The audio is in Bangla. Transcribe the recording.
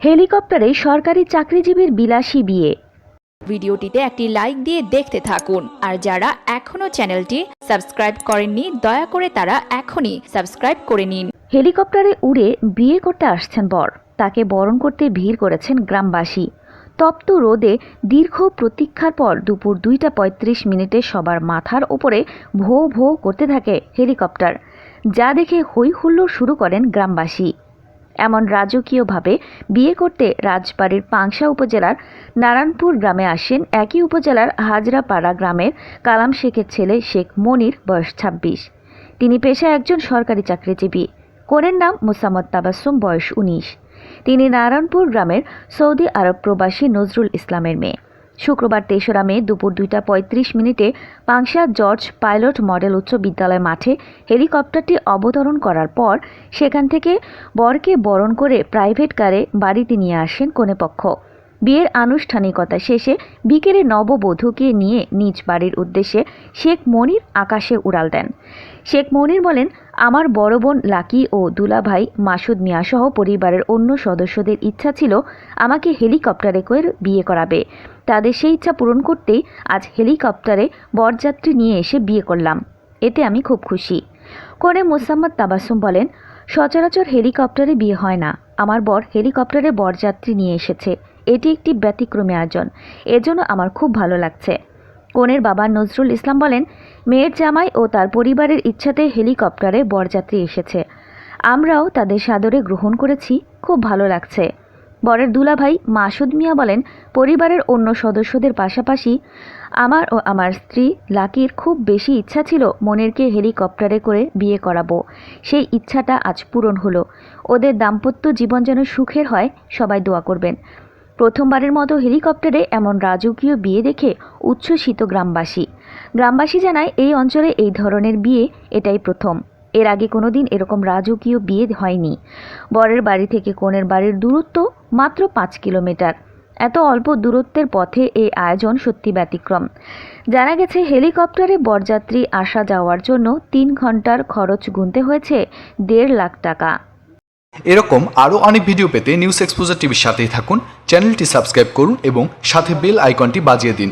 হেলিকপ্টারে সরকারি চাকরিজীবীর বিলাসী বিয়ে। ভিডিওটিতে একটি লাইক দিয়ে দেখতে থাকুন। আর যারা এখনও চ্যানেলটি সাবস্ক্রাইব করেননি দয়া করে তারা এখনই সাবস্ক্রাইব করে নিন। হেলিকপ্টারে উড়ে বিয়ে করতে আসছেন বর। তাকে বরণ করতে ভিড় করেছেন গ্রামবাসী। তপ্ত রোদে দীর্ঘ প্রতীক্ষার পর দুপুর দুইটা পঁয়ত্রিশ মিনিটে সবার মাথার ওপরে ভো ভো করতে থাকে হেলিকপ্টার। যা দেখে হই হুল্লোড় শুরু করেন গ্রামবাসী। এমন রাজকীয়ভাবে বিয়ে করতে রাজবাড়ির পাংশা উপজেলার নারায়ণপুর গ্রামে আসেন। একই উপজেলার হাজরাপাড়া গ্রামের কালাম শেখের ছেলে শেখ মনির, বয়স ছাব্বিশ। তিনি পেশায় একজন সরকারি চাকরিজীবী। কনের নাম মুসাম্মদ তাবাসুম বয়স উনিশ। তিনি নারায়ণপুর গ্রামের সৌদি আরব প্রবাসী নজরুল ইসলামের মেয়ে। শুক্রবার তেসরা মে দুপুর দুইটা পঁয়ত্রিশ মিনিটে পাংশা জর্জ পাইলট মডেল উচ্চ বিদ্যালয় মাঠে হেলিকপ্টারটি অবতরণ করার পর সেখান থেকে বরকে বরণ করে প্রাইভেট কারে বাড়িতে নিয়ে আসেন কনেপক্ষ বিয়ের আনুষ্ঠানিকতা শেষে বিকেলে নববধূকে নিয়ে নিজ বাড়ির উদ্দেশ্যে শেখ মনির আকাশে উড়াল দেন। শেখ মনির বলেন, আমার বড় বোন লাকি ও দুলাভাই মাসুদ মিয়াসহ পরিবারের অন্য সদস্যদের ইচ্ছা ছিল আমাকে হেলিকপ্টারে করে বিয়ে করাবে। তাদের সেই ইচ্ছা পূরণ করতেই আজ হেলিকপ্টারে বরযাত্রী নিয়ে এসে বিয়ে করলাম। এতে আমি খুব খুশি। করে মোসাম্মদ তাবাসুম বলেন সচরাচর হেলিকপ্টারে বিয়ে হয় না। আমার বর হেলিকপ্টারে বরযাত্রী নিয়ে এসেছে। এটি একটি ব্যতিক্রমী আয়োজন। এজন্য আমার খুব ভালো লাগছে। কনের বাবা নজরুল ইসলাম বলেন, মেয়ের জামাই ও তার পরিবারের ইচ্ছাতে হেলিকপ্টারে বরযাত্রী এসেছে। আমরাও তাদের সাদরে গ্রহণ করেছি, খুব ভালো লাগছে। বরের দুলাভাই মাসুদ মিয়া বলেন, পরিবারের অন্য সদস্যদের পাশাপাশি আমার ও আমার স্ত্রী লাকির খুব বেশি ইচ্ছা ছিল মনেরকে হেলিকপ্টারে করে বিয়ে করাবো। সেই ইচ্ছাটা আজ পূরণ হলো। ওদের দাম্পত্য জীবন যেন সুখের হয়, সবাই দোয়া করবেন। প্রথমবারের মতো হেলিকপ্টারে এমন রাজকীয় বিয়ে দেখে উচ্ছ্বসিত গ্রামবাসী। গ্রামবাসী জানায়, এই অঞ্চলে এই ধরনের বিয়ে এটাই প্রথম। এর আগে কোনোদিন এরকম রাজকীয় বিয়ে হয়নি। বরের বাড়ি থেকে কনের বাড়ির দূরত্ব মাত্র পাঁচ কিলোমিটার। এত অল্প দূরত্বের পথে এই আয়োজন সত্যি ব্যতিক্রম। জানা গেছে, হেলিকপ্টারে বরযাত্রী আসা যাওয়ার জন্য তিন ঘণ্টার খরচ গুনতে হয়েছে দেড় লাখ টাকা। এরকম আরও অনেক ভিডিও পেতে নিউজ এক্সপোজার টিভির সাথেই থাকুন, চ্যানেলটি সাবস্ক্রাইব করুন এবং সাথে বেল আইকনটি বাজিয়ে দিন।